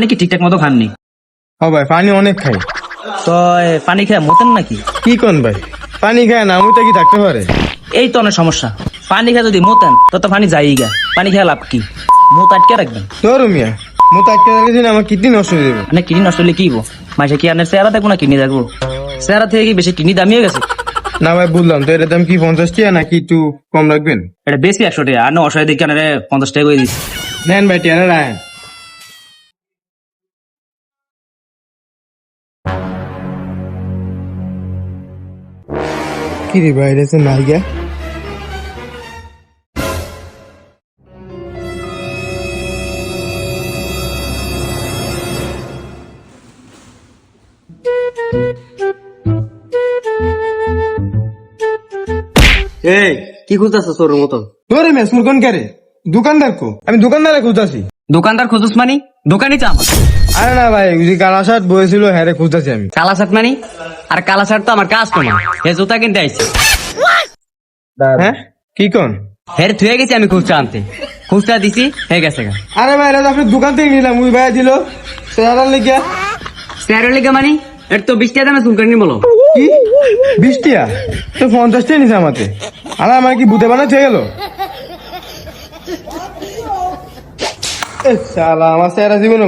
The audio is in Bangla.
আপনি কি ঠিকঠাক মতো খাননি? ও ভাই পানি অনেক খাই। তো পানি খেয়ে মতেন নাকি? কি কোন ভাই? পানি খায় না আমি তো কি থাকতে পারে? এই তো অনেক সমস্যা। পানি খেয়ে যদি মতেন তো তো পানি যাই গা। পানি খেয়ে লাভ কি? মুত আটকে রাখবেন? তোর মিয়া মতো আটকে রেখেছি আমার কিডনি নষ্ট হয়ে যাবে। মানে কিডনি নষ্ট হলে কি হব মাসে কি আনের চেহারা দেখব না কিডনি দেখব? চেহারা থেকে কি বেশি কিডনি দামি হয়ে গেছে? না ভাই বুঝলাম তো এর দাম কি পঞ্চাশ টাকা নাকি একটু কম রাখবেন? এটা বেশি একশো টাকা আর না অসহায় আনারে পঞ্চাশ টাকা করে দিচ্ছি। নেন ভাই টিয়ারে রায়ন কি রে ভাই রেছে নাইগা এই কি খুঁজতেছ তোর মতন? তোরে সুরকন কে রে দোকানদার কো? আমি দোকানদারে খুঁজতাছি। দোকানদার খুঁজুস মানি? দোকানই আমার আরে না ভাই ওই যে কালা শার্ট বয়েছিল হ্যাঁ রে খুঁজতাছি আমি। কালা শার্ট মানি? আর কালা শার্ট তো আমার কাস্টমার হে জুতা কিনতে আইছি। হ্যাঁ? কি কোন? হের থুয়ে গেছি আমি খুচরা আনতে। খুচরা দিছি হয়ে গেছে গা। আরে ভাই এটা আপনি দোকান থেকে নিলাম ওই ভাই দিল। সেরার লেগে। স্যারের লেগে মানি? এর তো বিশ টাকা দামে চুলকানি বলো। কি? বিশ টিয়া তো পঞ্চাশ টিয়া নিছে আমাতে আরে আমার কি বুতে বানা থেকে গেল? এ শালা আমার স্যার জীবনে